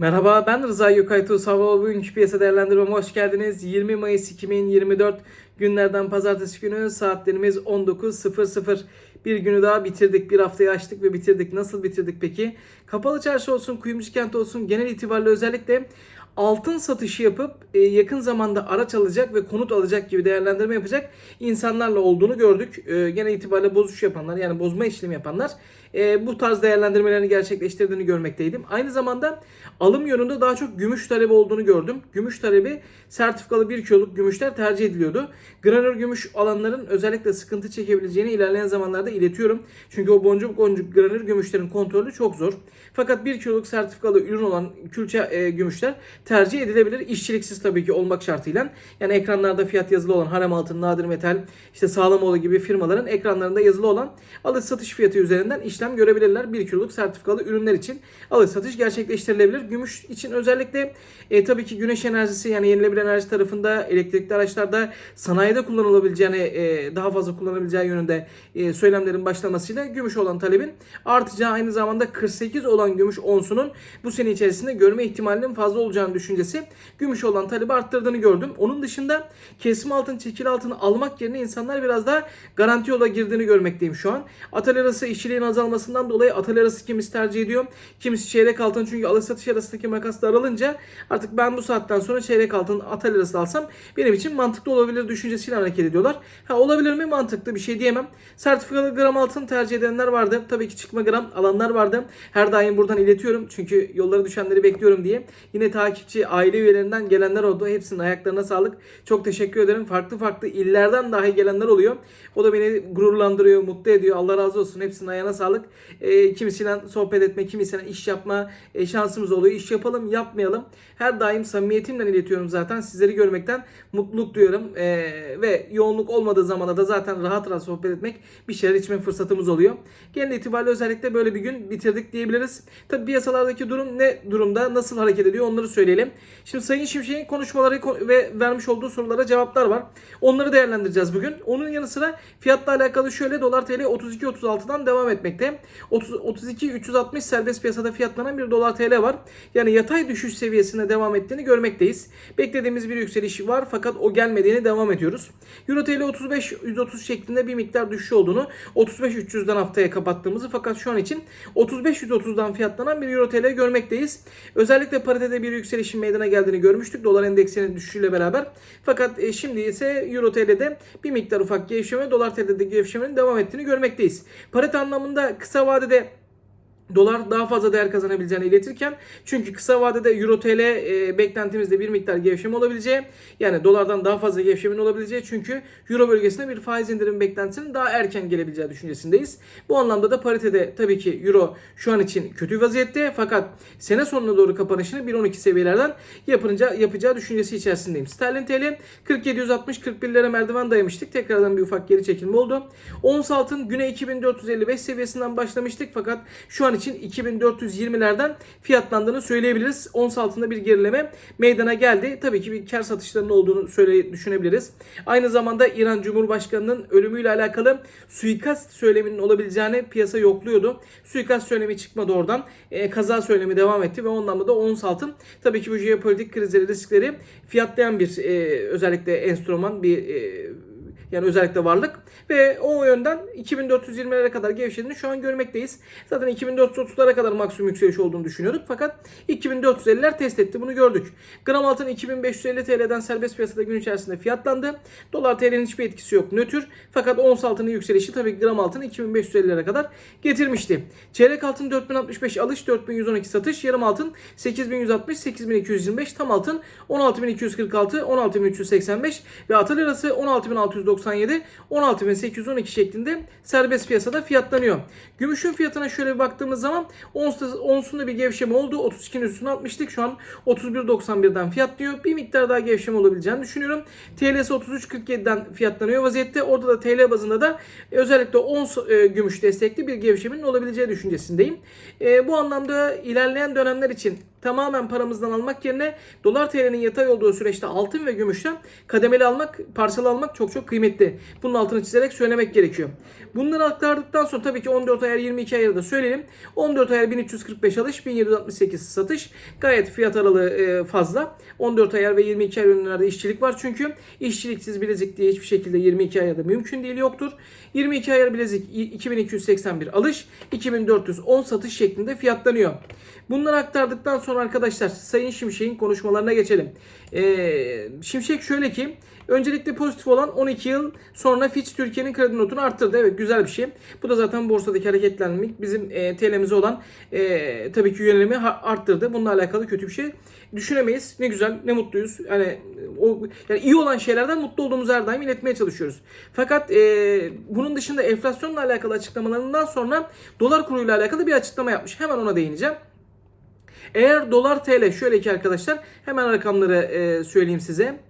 Merhaba ben Rıza Gökaytu. Sabah bugünkü piyasa değerlendirmeme hoş geldiniz. 20 Mayıs 2024 günlerden pazartesi günü saatlerimiz 19.00. Bir günü daha bitirdik. Bir haftayı açtık ve bitirdik. Nasıl bitirdik peki? Kapalı çarşı olsun, kuyumcu kent olsun genel itibariyle özellikle altın satışı yapıp e, yakın zamanda araç alacak ve konut alacak gibi değerlendirme yapacak insanlarla olduğunu gördük. E, genel itibariyle bozuş yapanlar yani bozma işlemi yapanlar e, bu tarz değerlendirmelerini gerçekleştirdiğini görmekteydim. Aynı zamanda alım yönünde daha çok gümüş talebi olduğunu gördüm. Gümüş talebi sertifikalı 1 kiloluk gümüşler tercih ediliyordu. Granür gümüş alanların özellikle sıkıntı çekebileceğini ilerleyen zamanlarda iletiyorum. Çünkü o boncuk boncuk granür gümüşlerin kontrolü çok zor. Fakat 1 kiloluk sertifikalı ürün olan külçe e, gümüşler tercih edilebilir. İşçiliksiz tabii ki olmak şartıyla. Yani ekranlarda fiyat yazılı olan harem altın, nadir metal, işte sağlamoğlu gibi firmaların ekranlarında yazılı olan alış satış fiyatı üzerinden işlem görebilirler. 1 kiloluk sertifikalı ürünler için alış satış gerçekleştirilebilir. Gümüş için özellikle e, tabii ki güneş enerjisi yani yenilenebilir enerji tarafında elektrikli araçlarda sanayide kullanılabileceğini e, daha fazla kullanabileceği yönünde e, söylemlerin başlamasıyla gümüş olan talebin artacağı aynı zamanda 48 olan gümüş onsunun bu sene içerisinde görme ihtimalinin fazla olacağını düşüncesi gümüş olan talebi arttırdığını gördüm. Onun dışında kesme altın, çekil altını almak yerine insanlar biraz daha garanti yola girdiğini görmekteyim şu an. Atölye arası işçiliğin azalmasından dolayı atölye arası kimisi tercih ediyor. Kimisi çeyrek altın çünkü alış satış arasındaki makas daralınca artık ben bu saatten sonra çeyrek altın atölye arası alsam benim için mantıklı olabilir düşüncesiyle hareket ediyorlar. Ha olabilir mi? Mantıklı bir şey diyemem. Sertifikalı gram altın tercih edenler vardı. Tabii ki çıkma gram alanlar vardı. Her daim buradan iletiyorum. Çünkü yollara düşenleri bekliyorum diye. Yine takipçi aile üyelerinden gelenler oldu. Hepsinin ayaklarına sağlık. Çok teşekkür ederim. Farklı farklı illerden dahi gelenler oluyor. O da beni gururlandırıyor, mutlu ediyor. Allah razı olsun. Hepsinin ayağına sağlık. E, kimisiyle sohbet etme, kimisiyle iş yapma e, şansımız oluyor. İş yapalım, yapmayalım. Her daim samimiyetimle iletiyorum zaten. Sizleri görmekten mutluluk duyuyorum. E, ve yoğunluk olmadığı zamanda da zaten rahat rahat sohbet etmek, bir şeyler içme fırsatımız oluyor. Genel itibariyle özellikle böyle bir gün bitirdik diyebiliriz. Tabi piyasalardaki durum ne durumda, nasıl hareket ediyor onları söyleyelim. Şimdi Sayın Şimşek'in konuşmaları ve vermiş olduğu sorulara cevaplar var. Onları değerlendireceğiz bugün. Onun yanı sıra fiyatla alakalı şöyle dolar TL 32.36'dan devam etmekte. 30, 32 360 serbest piyasada fiyatlanan bir dolar TL var. Yani yatay düşüş seviyesinde devam ettiğini görmekteyiz. Beklediğimiz bir yükseliş var fakat o gelmediğini devam ediyoruz. Euro TL 35 130 şeklinde bir miktar düşüş olduğunu 35 300'den haftaya kapattığımızı fakat şu an için 35 130'dan fiyatlanan bir Euro TL görmekteyiz. Özellikle paritede bir yükselişin meydana geldiğini görmüştük dolar endeksinin düşüşüyle beraber. Fakat e, şimdi ise Euro TL'de bir miktar ufak gevşeme, dolar TL'de gevşemenin devam ettiğini görmekteyiz. Parite anlamında kısa vadede dolar daha fazla değer kazanabileceğini iletirken çünkü kısa vadede euro tl e, beklentimizde bir miktar gevşeme olabileceği yani dolardan daha fazla gevşemenin olabileceği çünkü euro bölgesinde bir faiz indirim beklentisinin daha erken gelebileceği düşüncesindeyiz. Bu anlamda da paritede tabii ki euro şu an için kötü vaziyette fakat sene sonuna doğru kapanışını 1.12 seviyelerden yapınca yapacağı düşüncesi içerisindeyim. Sterlin TL 4760-41 lira merdiven dayamıştık. Tekrardan bir ufak geri çekilme oldu. Ons altın güne 2455 seviyesinden başlamıştık fakat şu an için 2420'lerden fiyatlandığını söyleyebiliriz. Ons altında bir gerileme meydana geldi. Tabii ki bir kar satışlarının olduğunu söyle düşünebiliriz. Aynı zamanda İran Cumhurbaşkanı'nın ölümüyle alakalı suikast söyleminin olabileceğini piyasa yokluyordu. Suikast söylemi çıkmadı oradan. E, kaza söylemi devam etti ve ondan da ons altın tabii ki bu jeopolitik krizleri riskleri fiyatlayan bir e, özellikle enstrüman bir e, yani özellikle varlık. Ve o yönden 2420'lere kadar gevşediğini şu an görmekteyiz. Zaten 2430'lara kadar maksimum yükseliş olduğunu düşünüyorduk. Fakat 2450'ler test etti. Bunu gördük. Gram altın 2550 TL'den serbest piyasada gün içerisinde fiyatlandı. Dolar TL'nin hiçbir etkisi yok. Nötr. Fakat ons altının yükselişi tabii gram altını 2550'lere kadar getirmişti. Çeyrek altın 4065 alış, 4112 satış. Yarım altın 8160, 8225. Tam altın 16246, 16385 ve atıl lirası 16690 97 16812 şeklinde serbest piyasada fiyatlanıyor. Gümüşün fiyatına şöyle bir baktığımız zaman ons, onsunda bir gevşeme oldu. 32'nin üstüne atmıştık. Şu an 31.91'den fiyatlıyor. Bir miktar daha gevşeme olabileceğini düşünüyorum. TL'si 33.47'den fiyatlanıyor vaziyette. Orada da TL bazında da özellikle ons e, gümüş destekli bir gevşemenin olabileceği düşüncesindeyim. E, bu anlamda ilerleyen dönemler için tamamen paramızdan almak yerine dolar TL'nin yatay olduğu süreçte altın ve gümüşten kademeli almak, parçalı almak çok çok kıymetli. Bunun altını çizerek söylemek gerekiyor. Bunları aktardıktan sonra tabii ki 14 ayar 22 ayarı da söyleyelim. 14 ayar 1345 alış, 1768 satış. Gayet fiyat aralığı e, fazla. 14 ayar ve 22 ayar ürünlerde işçilik var çünkü işçiliksiz bilezik diye hiçbir şekilde 22 ayarda mümkün değil yoktur. 22 ayar bilezik 2281 alış, 2410 satış şeklinde fiyatlanıyor. Bunları aktardıktan sonra arkadaşlar Sayın Şimşek'in konuşmalarına geçelim. Ee, Şimşek şöyle ki öncelikle pozitif olan 12 yıl sonra Fitch Türkiye'nin kredi notunu arttırdı. Evet güzel bir şey. Bu da zaten borsadaki hareketlenmek bizim e, TL'mize olan e, tabii ki yönelimi arttırdı. Bununla alakalı kötü bir şey düşünemeyiz. Ne güzel, ne mutluyuz. Yani o yani iyi olan şeylerden mutlu olduğumuzu her daim iletmeye çalışıyoruz. Fakat e, bunun dışında enflasyonla alakalı açıklamalarından sonra dolar kuruyla alakalı bir açıklama yapmış. Hemen ona değineceğim. Eğer dolar TL şöyle ki arkadaşlar hemen rakamları e, söyleyeyim size.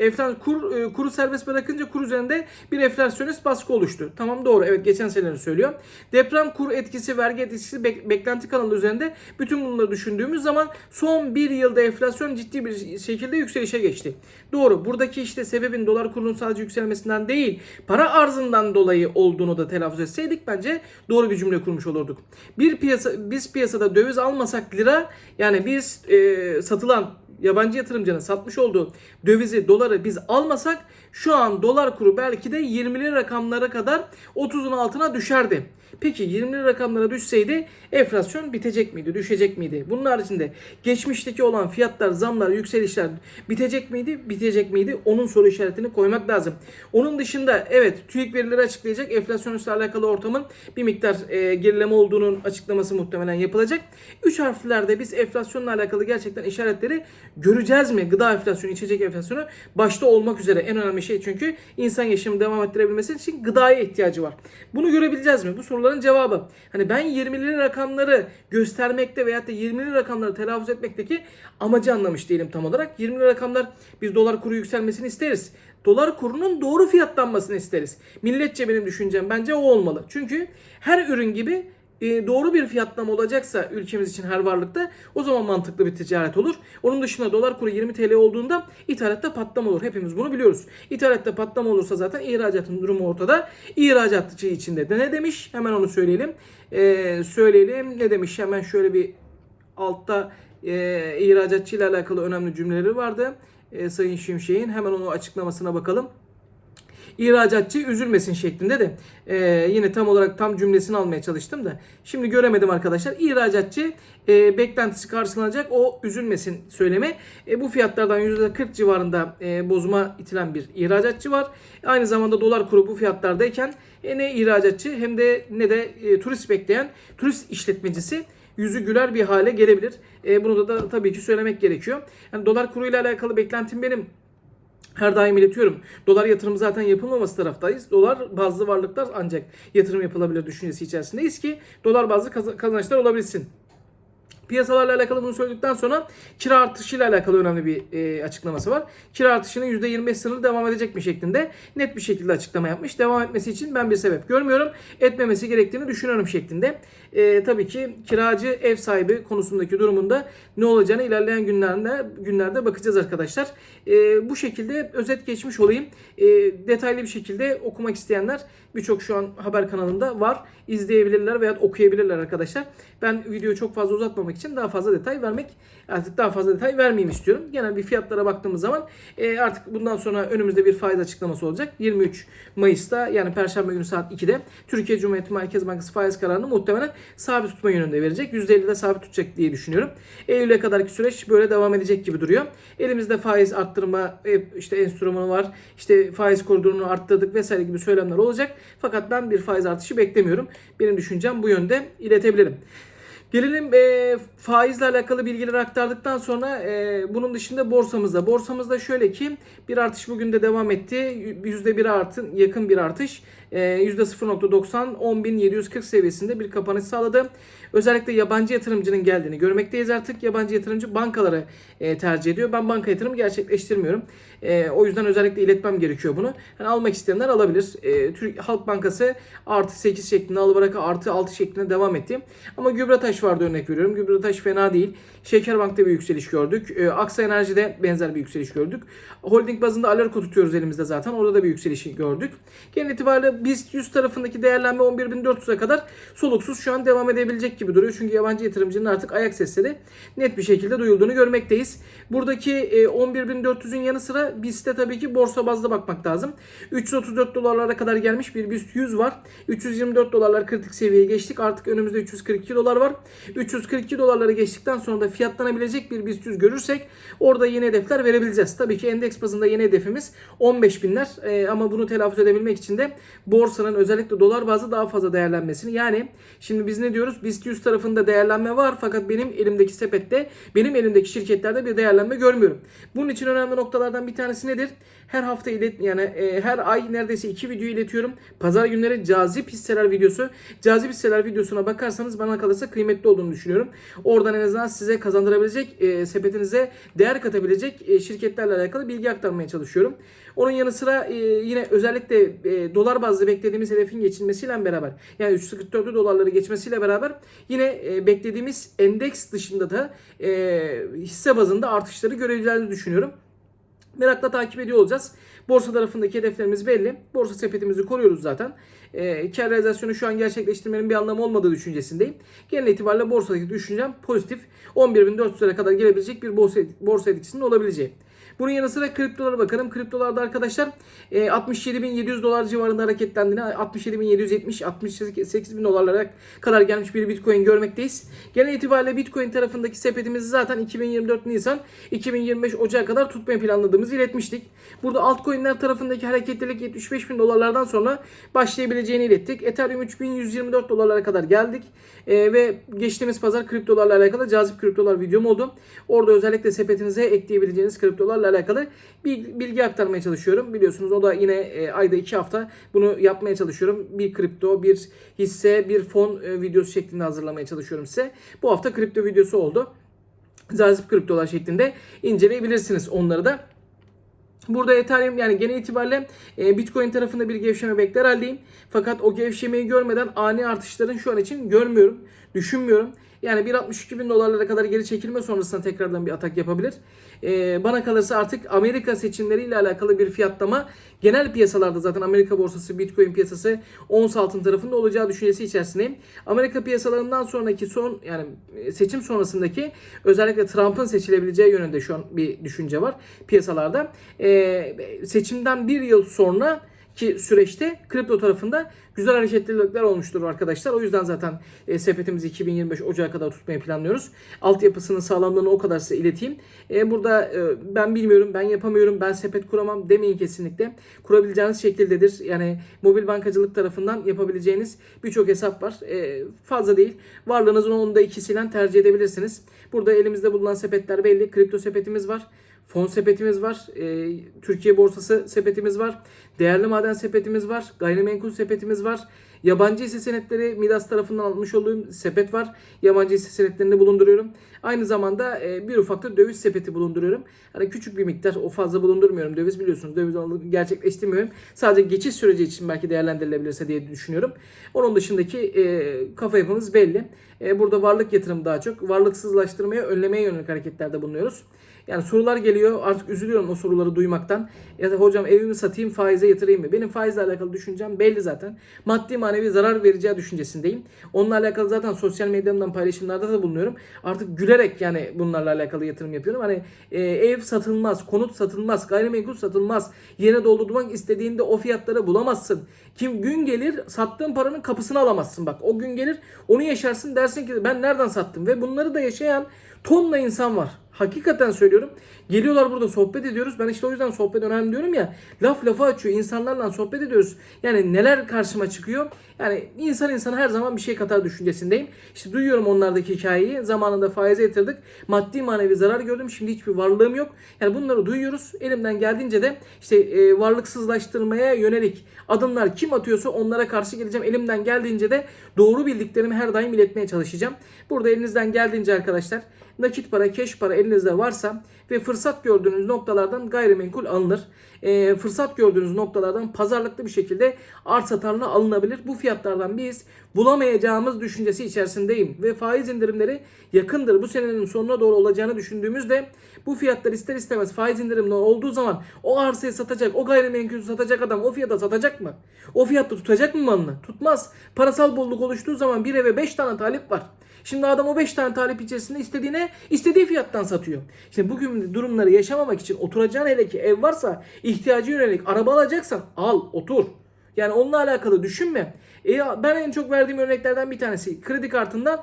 Enflasyon kur e, kuru serbest bırakınca kur üzerinde bir enflasyonist baskı oluştu. Tamam doğru. Evet geçen seneleri söylüyor. Deprem kur etkisi, vergi etkisi, bek- beklenti kanalı üzerinde bütün bunları düşündüğümüz zaman son bir yılda enflasyon ciddi bir şekilde yükselişe geçti. Doğru. Buradaki işte sebebin dolar kurunun sadece yükselmesinden değil, para arzından dolayı olduğunu da telaffuz etseydik bence doğru bir cümle kurmuş olurduk. Bir piyasa biz piyasada döviz almasak lira yani biz e, satılan yabancı yatırımcının satmış olduğu dövizi, doları biz almasak şu an dolar kuru belki de 20'li rakamlara kadar 30'un altına düşerdi. Peki 20'li rakamlara düşseydi enflasyon bitecek miydi, düşecek miydi? Bunun haricinde geçmişteki olan fiyatlar, zamlar, yükselişler bitecek miydi, bitecek miydi? Onun soru işaretini koymak lazım. Onun dışında evet TÜİK verileri açıklayacak. Enflasyonistlerle alakalı ortamın bir miktar e, gerileme olduğunun açıklaması muhtemelen yapılacak. Üç harflerde biz enflasyonla alakalı gerçekten işaretleri göreceğiz mi? Gıda enflasyonu, içecek enflasyonu başta olmak üzere en önemli şey çünkü insan yaşamını devam ettirebilmesi için gıdaya ihtiyacı var. Bunu görebileceğiz mi? Bu soruların cevabı. Hani ben 20'li rakamları göstermekte veyahut da 20'li rakamları telaffuz etmekteki amacı anlamış değilim tam olarak. 20'li rakamlar biz dolar kuru yükselmesini isteriz. Dolar kurunun doğru fiyatlanmasını isteriz. Milletçe benim düşüncem bence o olmalı. Çünkü her ürün gibi e, doğru bir fiyatlama olacaksa ülkemiz için her varlıkta o zaman mantıklı bir ticaret olur. Onun dışında dolar kuru 20 TL olduğunda ithalatta patlama olur. Hepimiz bunu biliyoruz. İthalatta patlama olursa zaten ihracatın durumu ortada. İhracatçı içinde de ne demiş? Hemen onu söyleyelim. E, söyleyelim. Ne demiş? Hemen şöyle bir altta e, ihracatçı ile alakalı önemli cümleleri vardı. E, Sayın Şimşek'in hemen onun açıklamasına bakalım ihracatçı üzülmesin şeklinde de e, yine tam olarak tam cümlesini almaya çalıştım da şimdi göremedim arkadaşlar. İhracatçı e, beklentisi karşılanacak o üzülmesin söylemi. E, bu fiyatlardan %40 civarında e, bozuma itilen bir ihracatçı var. Aynı zamanda dolar kuru bu fiyatlardayken e, ne ihracatçı hem de ne de e, turist bekleyen turist işletmecisi yüzü güler bir hale gelebilir. E, bunu da, da tabii ki söylemek gerekiyor. Yani dolar kuruyla alakalı beklentim benim her daim iletiyorum. Dolar yatırım zaten yapılmaması taraftayız. Dolar bazlı varlıklar ancak yatırım yapılabilir düşüncesi içerisindeyiz ki dolar bazlı kaz- kazançlar olabilsin. Piyasalarla alakalı bunu söyledikten sonra kira artışıyla alakalı önemli bir e, açıklaması var. Kira artışının %25 sınırı devam edecek mi şeklinde net bir şekilde açıklama yapmış. Devam etmesi için ben bir sebep görmüyorum. Etmemesi gerektiğini düşünüyorum şeklinde. E, tabii ki kiracı ev sahibi konusundaki durumunda ne olacağını ilerleyen günlerde günlerde bakacağız arkadaşlar. E, bu şekilde özet geçmiş olayım. E, detaylı bir şekilde okumak isteyenler birçok şu an haber kanalında var. İzleyebilirler veya okuyabilirler arkadaşlar. Ben videoyu çok fazla uzatmamak için daha fazla detay vermek artık daha fazla detay vermeyeyim istiyorum. Genel bir fiyatlara baktığımız zaman e, artık bundan sonra önümüzde bir faiz açıklaması olacak. 23 Mayıs'ta yani Perşembe günü saat 2'de Türkiye Cumhuriyeti Merkez Bankası faiz kararını muhtemelen sabit tutma yönünde verecek. %50'de sabit tutacak diye düşünüyorum. Eylül'e kadarki süreç böyle devam edecek gibi duruyor. Elimizde faiz arttırma e, işte enstrümanı var. İşte faiz koridorunu arttırdık vesaire gibi söylemler olacak. Fakat ben bir faiz artışı beklemiyorum. Benim düşüncem bu yönde iletebilirim. Gelelim e, faizle alakalı bilgileri aktardıktan sonra e, bunun dışında borsamızda. Borsamızda şöyle ki bir artış bugün de devam etti. %1 artın yakın bir artış. e, %0.90 10.740 seviyesinde bir kapanış sağladı. Özellikle yabancı yatırımcının geldiğini görmekteyiz artık. Yabancı yatırımcı bankaları e, tercih ediyor. Ben banka yatırımı gerçekleştirmiyorum. E, o yüzden özellikle iletmem gerekiyor bunu. Yani almak isteyenler alabilir. E, Türk Halk Bankası artı 8 şeklinde alıbırak artı 6 şeklinde devam etti. Ama Gübretaş vardı örnek veriyorum. Gübretaş fena değil. Şekerbank'ta bir yükseliş gördük. E, Aksa Enerji'de benzer bir yükseliş gördük. Holding bazında Alerko tutuyoruz elimizde zaten. Orada da bir yükseliş gördük. Genel itibariyle BIST 100 tarafındaki değerlenme 11.400'e kadar soluksuz şu an devam edebilecek gibi duruyor. Çünkü yabancı yatırımcının artık ayak sesleri net bir şekilde duyulduğunu görmekteyiz. Buradaki e, 11.400'ün yanı sıra BIST'e tabii ki borsa bazda bakmak lazım. 334 dolarlara kadar gelmiş bir BIST 100 var. 324 dolarlar kritik seviyeye geçtik. Artık önümüzde 342 dolar var. 342 dolarları geçtikten sonra da fiyatlanabilecek bir BIST 100 görürsek orada yeni hedefler verebileceğiz. Tabii ki endeks bazında yeni hedefimiz 15 binler e, ama bunu telaffuz edebilmek için de borsanın özellikle dolar bazlı daha fazla değerlenmesini yani şimdi biz ne diyoruz? BIST 100 tarafında değerlenme var fakat benim elimdeki sepette benim elimdeki şirketlerde bir değerlenme görmüyorum. Bunun için önemli noktalardan bir tanesi nedir? Her hafta ilet yani e, her ay neredeyse iki video iletiyorum. Pazar günleri cazip hisseler videosu. Cazip hisseler videosuna bakarsanız bana kalırsa kıymetli olduğunu düşünüyorum. Oradan en azından size kazandırabilecek, e, sepetinize değer katabilecek e, şirketlerle alakalı bilgi aktarmaya çalışıyorum. Onun yanı sıra e, yine özellikle e, dolar bazlı beklediğimiz hedefin geçilmesiyle beraber yani 344 dolarları geçmesiyle beraber yine e, beklediğimiz endeks dışında da e, hisse bazında artışları görebileceğimizi düşünüyorum. Merakla takip ediyor olacağız. Borsa tarafındaki hedeflerimiz belli. Borsa sepetimizi koruyoruz zaten. E, kar realizasyonu şu an gerçekleştirmenin bir anlamı olmadığı düşüncesindeyim. Genel itibariyle borsadaki düşüncem pozitif. 11.400'lere kadar gelebilecek bir borsa, borsa etkisinin olabileceği. Bunun yanı sıra kriptolara bakalım. Kriptolarda arkadaşlar e, 67.700 dolar civarında hareketlendiğini 67.770 68.000 dolarlara kadar gelmiş bir Bitcoin görmekteyiz. Genel itibariyle Bitcoin tarafındaki sepetimizi zaten 2024 Nisan 2025 Ocak kadar tutmayı planladığımızı iletmiştik. Burada altcoin'ler tarafındaki hareketlilik 75.000 dolarlardan sonra başlayabileceğini ilettik. Ethereum 3124 dolarlara kadar geldik. E, ve geçtiğimiz pazar kriptolarla alakalı cazip kriptolar videom oldu. Orada özellikle sepetinize ekleyebileceğiniz kriptolarla alakalı bir bilgi aktarmaya çalışıyorum. Biliyorsunuz o da yine e, ayda 2 hafta bunu yapmaya çalışıyorum. Bir kripto, bir hisse, bir fon e, videosu şeklinde hazırlamaya çalışıyorum size. Bu hafta kripto videosu oldu. Cazip kriptolar şeklinde inceleyebilirsiniz onları da. Burada Ethereum yani genel itibariyle e, Bitcoin tarafında bir gevşeme bekler haldeyim. Fakat o gevşemeyi görmeden ani artışların şu an için görmüyorum, düşünmüyorum. Yani 1.62 bin dolarlara kadar geri çekilme sonrasında tekrardan bir atak yapabilir. Ee, bana kalırsa artık Amerika seçimleriyle alakalı bir fiyatlama genel piyasalarda zaten Amerika borsası, Bitcoin piyasası ons altın tarafında olacağı düşüncesi içerisindeyim. Amerika piyasalarından sonraki son yani seçim sonrasındaki özellikle Trump'ın seçilebileceği yönünde şu an bir düşünce var piyasalarda. Ee, seçimden bir yıl sonra ki süreçte kripto tarafında güzel hareketlilikler olmuştur arkadaşlar. O yüzden zaten e, sepetimizi 2025 Ocağı kadar tutmayı planlıyoruz. Altyapısının sağlamlığını o kadar size ileteyim. E, burada e, ben bilmiyorum, ben yapamıyorum, ben sepet kuramam demeyin kesinlikle. Kurabileceğiniz şekildedir. Yani mobil bankacılık tarafından yapabileceğiniz birçok hesap var. E, fazla değil. Varlığınızın onda ikisiyle tercih edebilirsiniz. Burada elimizde bulunan sepetler belli. Kripto sepetimiz var. Fon sepetimiz var. E, Türkiye borsası sepetimiz var. Değerli maden sepetimiz var. Gayrimenkul sepetimiz var. Yabancı hisse senetleri Midas tarafından almış olduğum sepet var. Yabancı hisse senetlerini bulunduruyorum. Aynı zamanda e, bir ufak da döviz sepeti bulunduruyorum. Hani küçük bir miktar o fazla bulundurmuyorum. Döviz biliyorsunuz döviz gerçekleştirmiyorum. Sadece geçiş süreci için belki değerlendirilebilirse diye düşünüyorum. Onun dışındaki e, kafa yapımız belli. E, burada varlık yatırım daha çok. Varlıksızlaştırmaya, önlemeye yönelik hareketlerde bulunuyoruz. Yani sorular geliyor artık üzülüyorum o soruları duymaktan. Ya da hocam evimi satayım faize yatırayım mı? Benim faizle alakalı düşüncem belli zaten. Maddi manevi zarar vereceği düşüncesindeyim. Onunla alakalı zaten sosyal medyamdan paylaşımlarda da bulunuyorum. Artık gülerek yani bunlarla alakalı yatırım yapıyorum. Hani e, ev satılmaz, konut satılmaz, gayrimenkul satılmaz. Yerine doldurmak istediğinde o fiyatları bulamazsın. Kim gün gelir sattığın paranın kapısını alamazsın. Bak o gün gelir onu yaşarsın dersin ki ben nereden sattım? Ve bunları da yaşayan tonla insan var. Hakikaten söylüyorum. Geliyorlar burada sohbet ediyoruz. Ben işte o yüzden sohbet önemli diyorum ya. Laf lafa açıyor. insanlarla sohbet ediyoruz. Yani neler karşıma çıkıyor. Yani insan insana her zaman bir şey katar düşüncesindeyim. İşte duyuyorum onlardaki hikayeyi. Zamanında faize yatırdık. Maddi manevi zarar gördüm. Şimdi hiçbir varlığım yok. Yani bunları duyuyoruz. Elimden geldiğince de işte e, varlıksızlaştırmaya yönelik adımlar kim atıyorsa onlara karşı geleceğim. Elimden geldiğince de doğru bildiklerimi her daim iletmeye çalışacağım. Burada elinizden geldiğince arkadaşlar nakit para, keş para elinizde varsa ve fırsat gördüğünüz noktalardan gayrimenkul alınır. E, fırsat gördüğünüz noktalardan pazarlıklı bir şekilde arsa tarla alınabilir. Bu fiyatlardan biz bulamayacağımız düşüncesi içerisindeyim. Ve faiz indirimleri yakındır. Bu senenin sonuna doğru olacağını düşündüğümüzde bu fiyatlar ister istemez faiz indirimleri olduğu zaman o arsayı satacak, o gayrimenkulü satacak adam o fiyata satacak mı? O fiyatta tutacak mı malını? Tutmaz. Parasal bolluk oluştuğu zaman bir eve 5 tane talip var. Şimdi adam o 5 tane talip içerisinde istediğine istediği fiyattan satıyor. Şimdi bugün durumları yaşamamak için oturacağın hele ki ev varsa ihtiyacı yönelik araba alacaksan al otur. Yani onunla alakalı düşünme. E, ben en çok verdiğim örneklerden bir tanesi kredi kartından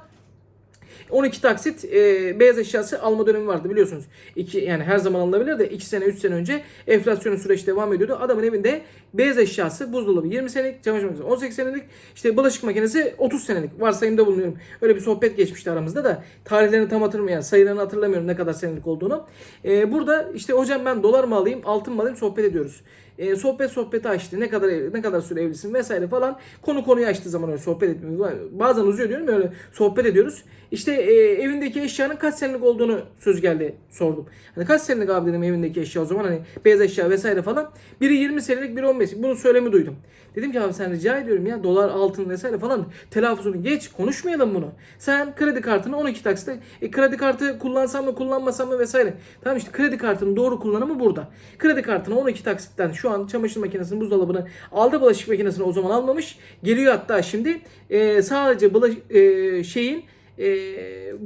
12 taksit e, beyaz eşyası alma dönemi vardı biliyorsunuz. İki, yani her zaman alınabilir de 2 sene 3 sene önce enflasyonun süreç devam ediyordu. Adamın evinde beyaz eşyası buzdolabı 20 senelik, çamaşır makinesi 18 senelik, işte bulaşık makinesi 30 senelik varsayımda bulunuyorum. Öyle bir sohbet geçmişti aramızda da tarihlerini tam hatırlamıyorum sayılarını hatırlamıyorum ne kadar senelik olduğunu. E, burada işte hocam ben dolar mı alayım altın mı alayım sohbet ediyoruz. E, sohbet sohbeti açtı. Ne kadar ne kadar süre evlisin vesaire falan. Konu konuyu açtığı zaman öyle sohbet etmiyoruz. Bazen uzuyor diyorum öyle sohbet ediyoruz. İşte e, evindeki eşyanın kaç senelik olduğunu söz geldi sordum. Hani kaç senelik abi dedim evindeki eşya o zaman hani beyaz eşya vesaire falan. Biri 20 senelik biri 15. Bunu söylemi duydum. Dedim ki abi sen rica ediyorum ya dolar altın vesaire falan telaffuzunu geç konuşmayalım bunu. Sen kredi kartını 12 taksitle e, kredi kartı kullansam mı kullanmasam mı vesaire. Tamam işte kredi kartının doğru kullanımı burada. Kredi kartını 12 taksitten şu an çamaşır makinesini buzdolabını aldı bulaşık makinesini o zaman almamış. Geliyor hatta şimdi e, sadece bulaş, e, şeyin e,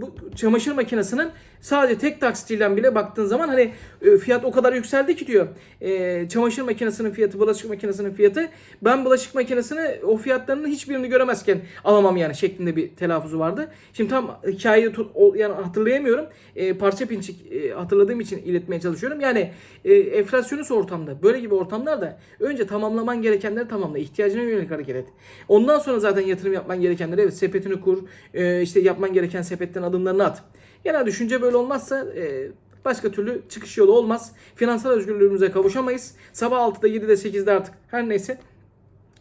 bu çamaşır makinesinin sadece tek taksitiyle bile baktığın zaman hani e, fiyat o kadar yükseldi ki diyor. E, çamaşır makinesinin fiyatı, bulaşık makinesinin fiyatı. Ben bulaşık makinesini o fiyatlarının hiçbirini göremezken alamam yani şeklinde bir telaffuzu vardı. Şimdi tam hikayeyi tu- o- yani hatırlayamıyorum. E, parça pinçik e, hatırladığım için iletmeye çalışıyorum. Yani e, enflasyonist ortamda böyle gibi ortamlarda önce tamamlaman gerekenleri tamamla. ihtiyacına yönelik hareket et. Ondan sonra zaten yatırım yapman gerekenleri evet sepetini kur. E, işte yapman gereken sepetten adımlarını at. Genel düşünce böyle olmazsa e, başka türlü çıkış yolu olmaz. Finansal özgürlüğümüze kavuşamayız. Sabah 6'da 7'de 8'de artık her neyse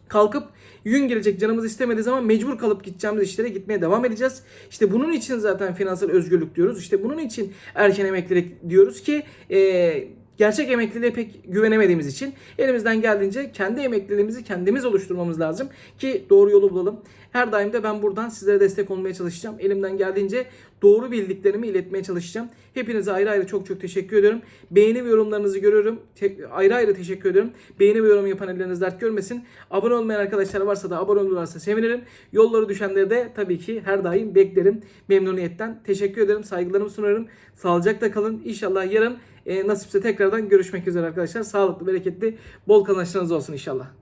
kalkıp gün gelecek canımız istemediği zaman mecbur kalıp gideceğimiz işlere gitmeye devam edeceğiz. İşte bunun için zaten finansal özgürlük diyoruz. İşte bunun için erken emeklilik diyoruz ki e, gerçek emekliliğe pek güvenemediğimiz için elimizden geldiğince kendi emekliliğimizi kendimiz oluşturmamız lazım ki doğru yolu bulalım. Her daim de ben buradan sizlere destek olmaya çalışacağım. Elimden geldiğince doğru bildiklerimi iletmeye çalışacağım. Hepinize ayrı ayrı çok çok teşekkür ediyorum. Beğeni ve yorumlarınızı görüyorum. Tek, ayrı ayrı teşekkür ediyorum. Beğeni ve yorum yapan elleriniz dert görmesin. Abone olmayan arkadaşlar varsa da abone olurlarsa sevinirim. Yolları düşenleri de tabii ki her daim beklerim. Memnuniyetten teşekkür ederim. Saygılarımı sunarım. Sağlıcakla kalın. İnşallah yarın e, nasipse tekrardan görüşmek üzere arkadaşlar. Sağlıklı, bereketli, bol kazançlarınız olsun inşallah.